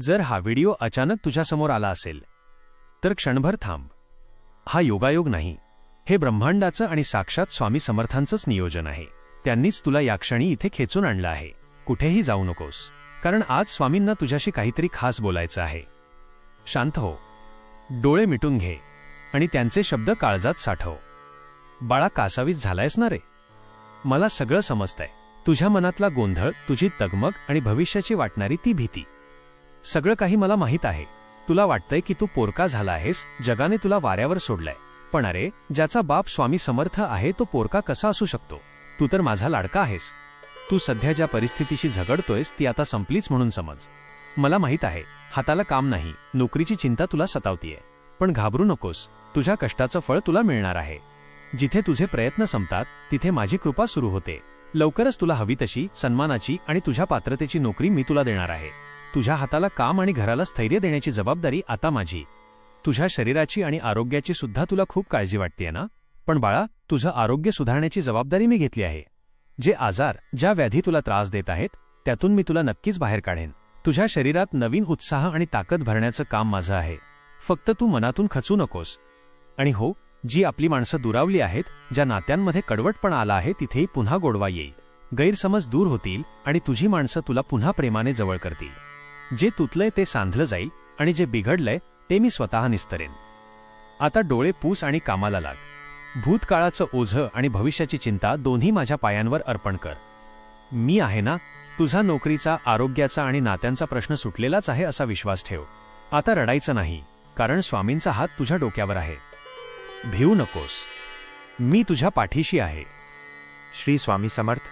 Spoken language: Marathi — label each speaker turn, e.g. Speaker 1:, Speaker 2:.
Speaker 1: जर हा व्हिडिओ अचानक तुझ्यासमोर आला असेल तर क्षणभर थांब. हा योगायोग नाही. हे ब्रह्मांडाचं आणि साक्षात स्वामी समर्थांचंच नियोजन आहे. त्यांनीच तुला या क्षणी इथे खेचून आणलं आहे. कुठेही जाऊ नकोस. कारण आज स्वामींना तुझ्याशी काहीतरी खास बोलायचं आहे. शांत हो. डोळे मिटून घे. आणि त्यांचे शब्द काळजात साठव. बाळा कासावीस झालायस ना रे? मला सगळं समजतंय. तुझ्या मनातला गोंधळ तुझी तगमग आणि भविष्याची वाटणारी ती भीती. सगळं काही मला माहीत आहे. तुला वाटतंय की तू पोरका झाला आहेस जगाने तुला वाऱ्यावर सोडलाय. पण अरे ज्याचा बाप स्वामी समर्थ आहे तो पोरका कसा असू शकतो? तू तर माझा लाडका आहेस. तू सध्या ज्या परिस्थितीशी झगडतोयस ती आता संपलीच म्हणून समज. मला माहीत आहे हाताला काम नाही नोकरीची चिंता तुला सतावतीये. पण घाबरू नकोस तुझ्या कष्टाचं फळ तुला मिळणार आहे. जिथे तुझे प्रयत्न संपतात तिथे माझी कृपा सुरू होते. लवकरच तुला हवी तशी सन्मानाची आणि तुझ्या पात्रतेची नोकरी मी तुला देणार आहे. तुझ्या हाताला काम आणि घराला स्थैर्य देण्याची जबाबदारी आता माझी. तुझ्या शरीराची आणि आरोग्याची सुद्धा तुला खूप काळजी वाटतेय ना? पण बाळा तुझं आरोग्य सुधारण्याची जबाबदारी मी घेतली आहे. जे आजार ज्या व्याधी तुला त्रास देत आहेत त्यातून मी तुला नक्कीच बाहेर काढेन. तुझ्या शरीरात नवीन उत्साह आणि ताकद भरण्याचं काम माझं आहे. फक्त तू मनातून खचू नकोस. आणि हो जी आपली माणसं दुरावली आहेत ज्या नात्यांमध्ये कडवटपणा आला आहे तिथेही पुन्हा गोडवा येईल. गैरसमज दूर होतील आणि तुझी माणसं तुला पुन्हा प्रेमाने जवळ करतील. जे तुतलंय ते सांधलं जाईल आणि जे बिघडलंय ते मी स्वतः निस्तरेन. आता डोळे पूस आणि कामाला लाग. भूतकाळाचं ओझं आणि भविष्याची चिंता दोन्ही माझ्या पायांवर अर्पण कर. मी आहे ना तुझा नोकरीचा आरोग्याचा आणि नात्यांचा प्रश्न सुटलेलाच आहे असा विश्वास ठेव. आता रडायचं नाही कारण स्वामींचा हात तुझ्या डोक्यावर आहे. भिवू नकोस. मी तुझ्या पाठीशी आहे.
Speaker 2: श्री स्वामी समर्थ.